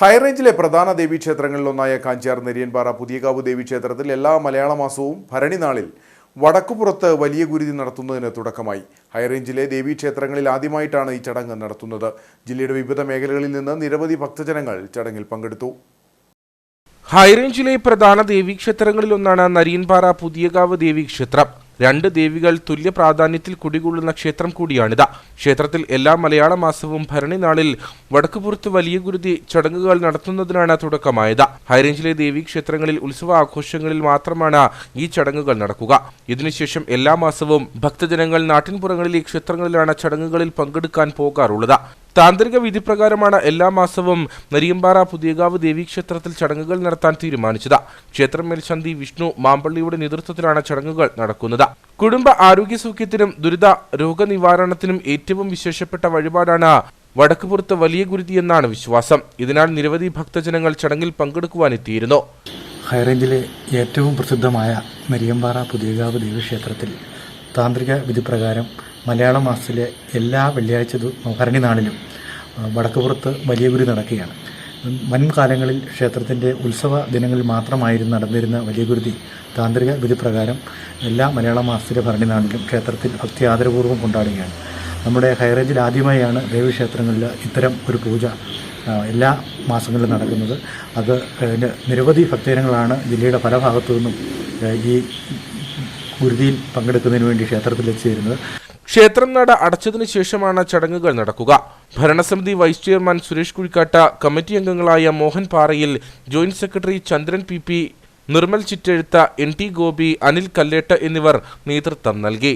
ഹൈറേഞ്ചിലെ പ്രധാന ദേവീക്ഷേത്രങ്ങളിലൊന്നായ കാഞ്ചാർ നെരിയൻപാറ പുതിയകാവ് ദേവീക്ഷേത്രത്തിൽ എല്ലാ മലയാള മാസവും ഭരണി നാളിൽ വടക്കുപുറത്ത് വലിയ ഗുരുതി നടത്തുന്നതിന് തുടക്കമായി. ഹൈറേഞ്ചിലെ ദേവീക്ഷേത്രങ്ങളിൽ ആദ്യമായിട്ടാണ് ഈ ചടങ്ങ് നടത്തുന്നത്. ജില്ലയുടെ വിവിധ മേഖലകളിൽ നിന്ന് നിരവധി ഭക്തജനങ്ങൾ ചടങ്ങിൽ പങ്കെടുത്തു. ഹൈറേഞ്ചിലെ പ്രധാന ദേവീക്ഷേത്രങ്ങളിലൊന്നാണ് നരിയൻപാറ പുതിയകാവ് ദേവീക്ഷേത്രം രണ്ട് ദേവികൾ തുല്യ പ്രാധാന്യത്തിൽ കുടികൊള്ളുന്ന ക്ഷേത്രം കൂടിയാണിത്. ക്ഷേത്രത്തിൽ എല്ലാ മലയാള മാസവും ഭരണി നാളിൽ വടക്കുപുറത്ത് വലിയ ഗുരുതി ചടങ്ങുകൾ നടത്തുന്നതിനാണ് തുടക്കമായത്. ഹൈറേഞ്ചിലെ ദേവീക്ഷേത്രങ്ങളിൽ ഉത്സവ ആഘോഷങ്ങളിൽ മാത്രമാണ് ഈ ചടങ്ങുകൾ നടക്കുക. ഇതിനുശേഷം എല്ലാ മാസവും ഭക്തജനങ്ങൾ നാട്ടിൻപുറങ്ങളിലെ ക്ഷേത്രങ്ങളിലാണ് ചടങ്ങുകളിൽ പങ്കെടുക്കാൻ പോകാറുള്ളത്. താന്ത്രിക വിധിപ്രകാരമാണ് എല്ലാ മാസവും നരിയമ്പാറ പുതിയകാവ് ദേവീക്ഷേത്രത്തിൽ ചടങ്ങുകൾ നടത്താൻ തീരുമാനിച്ചത്. ക്ഷേത്രം മേൽശാന്തി വിഷ്ണു മാമ്പള്ളിയുടെ നേതൃത്വത്തിലാണ് ചടങ്ങുകൾ നടക്കുന്നത്. കുടുംബ ആരോഗ്യ സൗഖ്യത്തിനും ദുരിത രോഗനിവാരണത്തിനും ഏറ്റവും വിശേഷപ്പെട്ട വഴിപാടാണ് വടക്കുപുറത്ത് വലിയ ഗുരുതി എന്നാണ് വിശ്വാസം. ഇതിനാൽ നിരവധി ഭക്തജനങ്ങൾ ചടങ്ങിൽ പങ്കെടുക്കുവാനെത്തിയിരുന്നു. ഹൈറേഞ്ചിലെ ഏറ്റവും പ്രസിദ്ധമായ മരിയമ്പാറ പുതിയകാവ് ദേവീക്ഷേത്രത്തിൽ താന്ത്രിക വിധിപ്രകാരം മലയാള മാസത്തിലെ എല്ലാ വെള്ളിയാഴ്ച ഭരണി നാളിലും വടക്കുപുറത്ത് വലിയ ഗുരു നടക്കുകയാണ് മുൻകാലങ്ങളിൽ ക്ഷേത്രത്തിന്റെ ഉത്സവ ദിനങ്ങളിൽ മാത്രമായിരുന്നു നടന്നിരുന്ന വലിയ ഗുരുതി താന്ത്രിക വിധി പ്രകാരം എല്ലാ മലയാള മാസത്തിലെ ഭരണി നാളിലും ക്ഷേത്രത്തിൽ ഭക്തി ആദരപൂർവം കൊണ്ടാടുകയാണ്. നമ്മുടെ ഹൈറേഞ്ചിൽ ആദ്യമായാണ് ദേവീക്ഷേത്രങ്ങളിൽ ഇത്തരം ഒരു പൂജ എല്ലാ മാസങ്ങളിലും നടക്കുന്നത്. അത് നിരവധി ഭക്തജനങ്ങളാണ് ജില്ലയുടെ പല ഭാഗത്തു നിന്നും ഈ ഗുരുതിയിൽ പങ്കെടുക്കുന്നതിന് വേണ്ടി ക്ഷേത്രത്തിൽ എത്തിച്ചേരുന്നത്. ക്ഷേത്രം നട അടച്ചതിനു ശേഷമാണ് ചടങ്ങുകൾ നടക്കുക. ഭരണസമിതി vice chairman Suresh Kuzhikkatta committee അംഗങ്ങളായ Mohan Parayil joint secretary Chandran P P Nirmal Chittezhutha N T Gopi Anil Kalletta എന്നിവർ നേതൃത്വം നൽകി.